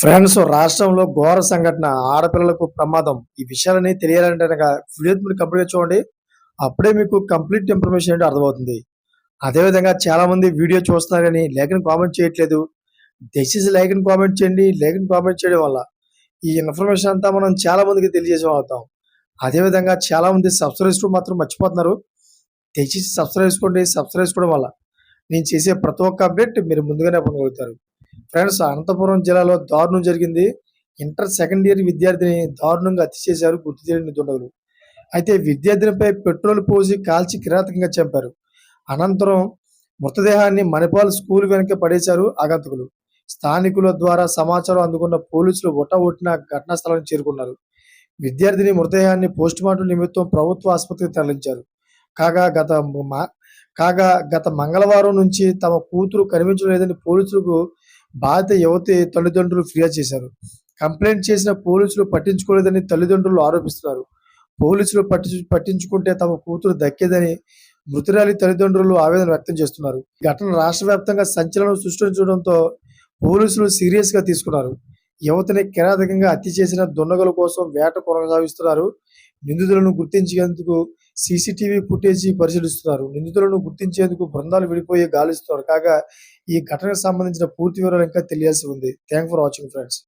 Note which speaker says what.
Speaker 1: Friends రాష్ట్రంలో ఘోర సంఘటన ఆడపిల్లలకు ప్రమాదం ఈ విషయాలని తెలియాలంటే కనుక వీడియో మీరు కంప్లీట్ చూడండి. అప్పుడే మీకు కంప్లీట్ ఇన్ఫర్మేషన్ ఏంటో అర్థమవుతుంది. అదేవిధంగా చాలా మంది వీడియో చూస్తున్నారు కానీ లేఖను కామెంట్ చేయట్లేదు. దయచేసి లేఖని కామెంట్ చేయండి. లేఖని కామెంట్ చేయడం వల్ల ఈ ఇన్ఫర్మేషన్ అంతా మనం చాలా మందికి తెలియజేసే అవుతాం. అదేవిధంగా చాలా మంది సబ్స్క్రైబ్ మాత్రం మర్చిపోతున్నారు. దయచేసి సబ్స్క్రైబ్ చేసుకోండి. సబ్స్క్రైబ్ చేసుకోవడం వల్ల నేను చేసే ప్రతి ఒక్క అప్డేట్ మీరు ముందుగానే పొందగలుగుతారు. ఫ్రెండ్స్ అనంతపురం జిల్లాలో దారుణం జరిగింది. ఇంటర్ సెకండ్ ఇయర్ విద్యార్థిని దారుణంగా హత్య చేశారు గుర్తు తెలియని దుండగులు. అయితే విద్యార్థినిపై పెట్రోల్ పోసి కాల్చి కిరాతకంగా చంపారు. అనంతరం మృతదేహాన్ని మణిపాల్ స్కూల్ వెనక పడేశారు ఆగంతకులు. స్థానికుల ద్వారా సమాచారం అందుకున్న పోలీసులు ఒట్టిన ఘటనా స్థలానికి చేరుకున్నారు. విద్యార్థిని మృతదేహాన్ని పోస్టుమార్టం నిమిత్తం ప్రభుత్వ ఆసుపత్రికి తరలించారు. కాగా గత మా- కాగా గత మంగళవారం నుంచి తమ కూతురు కనిపించడం లేదని పోలీసులకు బాధిత యువతి తల్లిదండ్రులు ఫిర్యాదు చేశారు. కంప్లైంట్ చేసిన పోలీసులు పట్టించుకోలేదని తల్లిదండ్రులు ఆరోపిస్తున్నారు. పోలీసులు పట్టి పట్టించుకుంటే తమ కూతురు దక్కేదని మృతురాలి తల్లిదండ్రులు ఆవేదన వ్యక్తం చేస్తున్నారు. ఈ ఘటన రాష్ట్ర వ్యాప్తంగా సంచలనం సృష్టించడంతో పోలీసులు సీరియస్గా తీసుకున్నారు. యువతని కిరాతకంగా హత్య చేసిన దుండగుల కోసం వేట కొనసాగిస్తున్నారు. నిందితులను గుర్తించేందుకు సీసీటీవీ ఫుటేజీ పరిశీలిస్తున్నారు. నిందితులను గుర్తించేందుకు బృందాలు విడిపోయి గాలిస్తున్నారు. కాగా ఈ ఘటనకు సంబంధించిన పూర్తి వివరాలు ఇంకా తెలియాల్సి ఉంది. Thank for watching friends